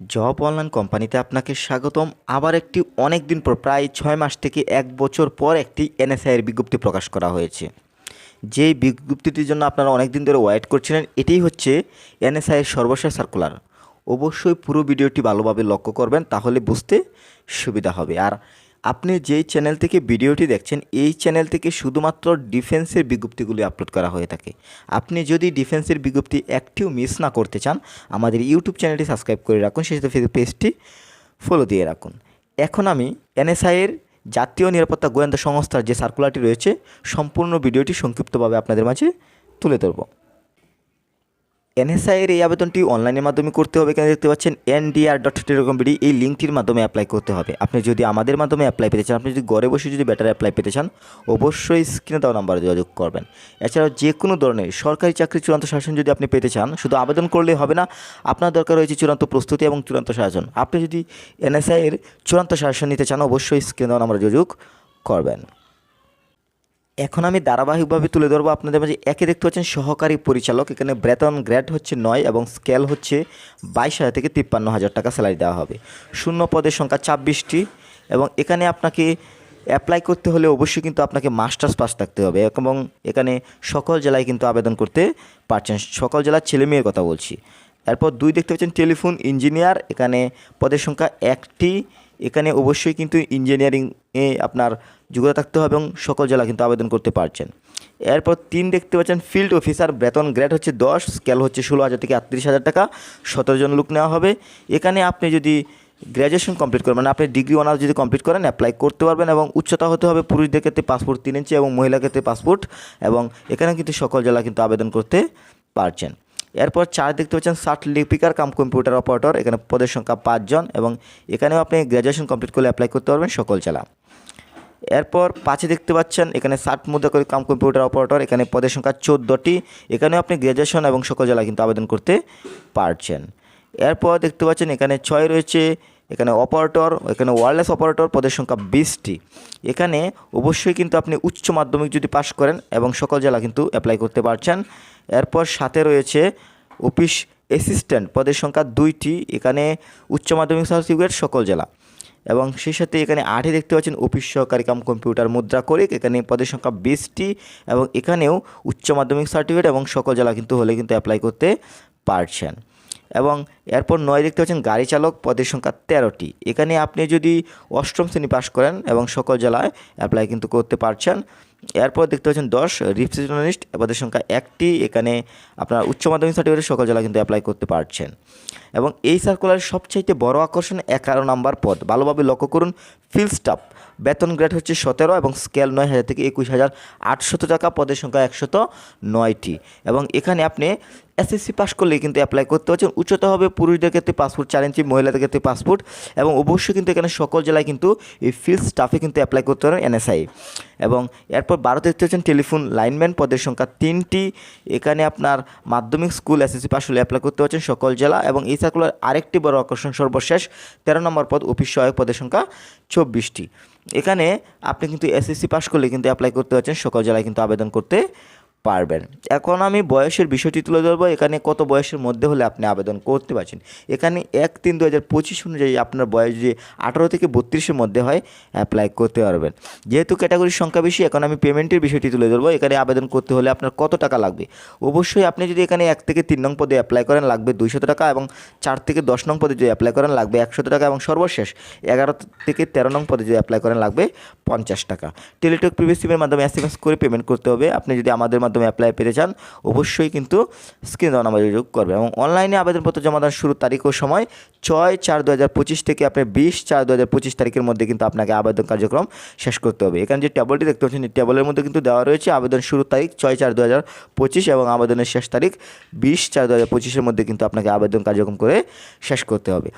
Job online কোম্পানিতে আপনাকে স্বাগতম। আবার একটি অনেক দিন পর, প্রায় ছয় মাস থেকে এক বছর পর একটি এনএসআইয়ের বিজ্ঞপ্তি প্রকাশ করা হয়েছে। যে বিজ্ঞপ্তিটির জন্য আপনারা অনেক দিন ধরে ওয়েট করছিলেন, এটাই হচ্ছে এনএসআইয়ের সর্বশেষ সার্কুলার অবশ্যই পুরো ভিডিওটি ভালোভাবে লক্ষ্য করবেন, তাহলে বুঝতে সুবিধা হবে। আর আপনি যেই চ্যানেল থেকে ভিডিওটি দেখছেন, এই চ্যানেল থেকে শুধুমাত্র ডিফেন্সের বিজ্ঞপ্তিগুলি আপলোড করা হয়ে থাকে। আপনি যদি ডিফেন্সের বিজ্ঞপ্তি একটিও মিস না করতে চান, আমাদের ইউটিউব চ্যানেলটি সাবস্ক্রাইব করে রাখুন, সেই সাথে ফেসবুক পেজটি ফলো দিয়ে রাখুন। এখন আমি এনএসআইয়ের জাতীয় নিরাপত্তা গোয়েন্দা সংস্থার যে সার্কুলারটি রয়েছে, সম্পূর্ণ ভিডিওটি সংক্ষিপ্তভাবে আপনাদের মাঝে তুলে ধরব। এনএসআইয়ের এই আবেদনটি অনলাইনের মাধ্যমে করতে হবে। এখানে দেখতে পাচ্ছেন এনডিআর ডট টেলিকম বিডি এই লিঙ্কটির মাধ্যমে অ্যাপ্লাই করতে হবে। আপনি যদি আমাদের মাধ্যমে অ্যাপ্লাই পেতে চান, আপনি যদি ঘরে বসে যদি বেটার অ্যাপ্লাই পেতে চান, অবশ্যই স্ক্রিনে দেওয়া নাম্বারে যোগাযোগ করবেন। এছাড়াও যে কোনো ধরনের সরকারি চাকরির চূড়ান্ত শাসন যদি আপনি পেতে চান, শুধু আবেদন করলে হবে না, আপনার দরকার রয়েছে চূড়ান্ত প্রস্তুতি এবং চূড়ান্ত শাসন। আপনি যদি এনএসআইয়ের চূড়ান্ত শাসন নিতে চান, অবশ্যই স্ক্রিনে দেওয়া নাম্বারে যোগাযোগ করবেন। এখন আমি ধারাবাহিকভাবে তুলে ধরবো আপনাদের মাঝে। একে দেখতে পাচ্ছেন সহকারী পরিচালক। এখানে বেতন গ্রেড হচ্ছে নয় এবং স্কেল হচ্ছে বাইশ হাজার থেকে তিপ্পান্ন হাজার টাকা স্যালারি দেওয়া হবে। শূন্য পদের সংখ্যা ছাব্বিশটি এবং এখানে আপনাকে অ্যাপ্লাই করতে হলে অবশ্যই কিন্তু আপনাকে মাস্টার্স পাস থাকতে হবে এবং এখানে সকল জেলায় কিন্তু আবেদন করতে পারছেন। সকল জেলার ছেলে মেয়ের কথা বলছি। এরপর দুই দেখতে পাচ্ছেন টেলিফোন ইঞ্জিনিয়ার। এখানে পদের সংখ্যা একটি এখানে অবশ্যই কিন্তু ইঞ্জিনিয়ারিং এ আপনার যোগ্যতা থাকতে হবে এবং সকল জেলা কিন্তু আবেদন করতে পারছেন। এরপর তিন দেখতে পাচ্ছেন ফিল্ড অফিসার বেতন গ্রেড হচ্ছে দশ স্কেল হচ্ছে ষোলো হাজার থেকে আটত্রিশ হাজার টাকা, সতেরো জন লোক নেওয়া হবে। এখানে আপনি যদি গ্র্যাজুয়েশন কমপ্লিট করেন মানে আপনি ডিগ্রি অনার্স যদি কমপ্লিট করেন অ্যাপ্লাই করতে পারবেন এবং উচ্চতা হতে হবে পুরুষদের ক্ষেত্রে পাসপোর্ট তিন ইঞ্চি এবং মহিলা ক্ষেত্রে পাসপোর্ট এবং এখানে কিন্তু সকল জেলা কিন্তু আবেদন করতে পারছেন। এরপর চার দেখতে পাচ্ছেন ষাট লিপিকার কাম কম্পিউটার অপারেটর এখানে পদের সংখ্যা পাঁচজন এবং এখানেও আপনি গ্র্যাজুয়েশন কমপ্লিট করলে অ্যাপ্লাই করতে পারবেন সকল জেলা। এরপর পাঁচে দেখতে পাচ্ছেন এখানে ষাট মুদ্রা করে কাম কম্পিউটার অপারেটর এখানে পদের সংখ্যা চোদ্দোটি, এখানেও আপনি গ্র্যাজুয়েশন এবং সকল জেলা কিন্তু আবেদন করতে পারছেন। এরপর দেখতে পাচ্ছেন এখানে ছয় রয়েছে এখানে অপারেটর, এখানে ওয়ারলেস অপারেটর, পদের সংখ্যা বিশটি। এখানে অবশ্যই কিন্তু আপনি উচ্চ মাধ্যমিক যদি পাশ করেন এবং সকল জেলা কিন্তু অ্যাপ্লাই করতে পারছেন। এরপর সাথে রয়েছে অফিস অ্যাসিস্ট্যান্ট পদের সংখ্যা দুইটি, এখানে উচ্চ মাধ্যমিক সার্টিফিকেট সকল জেলা। এবং সেই সাথে এখানে আটে দেখতে পাচ্ছেন, অফিস সহকারী কাম কম্পিউটার মুদ্রা করে এখানে পদের সংখ্যা বিশটি এবং এখানেও উচ্চ মাধ্যমিক সার্টিফিকেট এবং সকল জেলা কিন্তু হলে কিন্তু অ্যাপ্লাই করতে পারছেন। এবং এরপর নয় দেখতে পাচ্ছেন গাড়ি চালক পদের সংখ্যা তেরোটি। এখানে আপনি যদি অষ্টম শ্রেণি পাশ করেন এবং সকল জেলায় অ্যাপ্লাই কিন্তু করতে পারছেন, এরপর দেখতে পাচ্ছেন দশ রিসেপশনিস্ট পদের সংখ্যা একটি, এখানে আপনার উচ্চ মাধ্যমিক সার্টিফিকেট সকল জেলা কিন্তু অ্যাপ্লাই করতে পারছেন। এবং এই সার্কুলারের সবচাইতে বড় আকর্ষণ এগারো নাম্বার পদ। ভালোভাবে লক্ষ্য করুন ফিল স্টাফ বেতন গ্রেড হচ্ছে সতেরো এবং স্কেল নয় হাজার থেকে একুশ হাজার আটশত টাকা, পদের সংখ্যা একশত নয়টি। এবং এখানে আপনি এসএসসি পাস করলে কিন্তু অ্যাপ্লাই করতে পারছেন। উচ্চতা হবে পুরুষদের ক্ষেত্রে পাসপোর্ট চার ইঞ্চি, মহিলাদের ক্ষেত্রে পাসপোর্ট এবং অবশ্যই কিন্তু এখানে সকল জেলায় কিন্তু এই ফিল্ড স্টাফে কিন্তু অ্যাপ্লাই করতে পারেন এনএসআই এবং এরপর বারো দেখতে হচ্ছেন টেলিফোন লাইনম্যান পদের সংখ্যা তিনটি। এখানে আপনার মাধ্যমিক স্কুল এসএসসি পাস হলে অ্যাপ্লাই করতে পারছেন সকল জেলা এবং এই সার্কুলার আরেকটি বড় আকর্ষণ সর্বশেষ, তেরো নম্বর পদ অফিস সহায়ক পদের সংখ্যা চব্বিশটি। এখানে আপনি কিন্তু এসএসসি পাস করলে কিন্তু অ্যাপ্লাই করতে পারছেন। সকাল জেলায় কিন্তু আবেদন করতে পারবেন। এখন আমি বয়সের বিষয়টি তুলে ধরবো। এখানে কত বয়সের মধ্যে হলে আপনি আবেদন করতে পারছেন? এখানে এক তিন দু হাজার পঁচিশ অনুযায়ী আপনার বয়স যদি আঠারো থেকে বত্রিশের মধ্যে হয় অ্যাপ্লাই করতে পারবেন। যেহেতু ক্যাটাগরির সংখ্যা বেশি, এখন আমি পেমেন্টের বিষয়টি তুলে ধরবো। এখানে আবেদন করতে হলে আপনার কত টাকা লাগবে? অবশ্যই আপনি যদি এখানে এক থেকে তিন নং পদে অ্যাপ্লাই করেন, লাগবে দুইশত টাকা এবং চার থেকে দশ নং পদে যদি অ্যাপ্লাই করেন, লাগবে একশত টাকা এবং সর্বশেষ এগারো থেকে তেরো নং পদে যদি অ্যাপ্লাই করেন, লাগবে পঞ্চাশ টাকা। টেলিটক প্রিভিয়াস মাধ্যমে এস করে পেমেন্ট করতে হবে। আপনি যদি আমাদের মাধ্যমে অ্যাপ্লাই পেতে চান, অবশ্যই কিন্তু স্ক্রিন দেওয়া নাম্বার যোগ করবে এবং অনলাইনে আবেদনপত্র জমা দেওয়ার শুরুর তারিখ ও সময় ছয় চার দু হাজার পঁচিশ থেকে আপনি বিশ চার দু হাজার পঁচিশ তারিখের মধ্যে কিন্তু আপনাকে আবেদন কার্যক্রম শেষ করতে হবে। এখানে যে টেবলটি দেখতে পাচ্ছেন, এই টেবলের মধ্যে কিন্তু দেওয়া রয়েছে আবেদন শুরুর তারিখ ছয় চার দু হাজার পঁচিশ এবং আবেদনের শেষ তারিখ বিশ চার দু হাজার পঁচিশের মধ্যে কিন্তু আপনাকে আবেদন কার্যক্রম করে শেষ করতে হবে।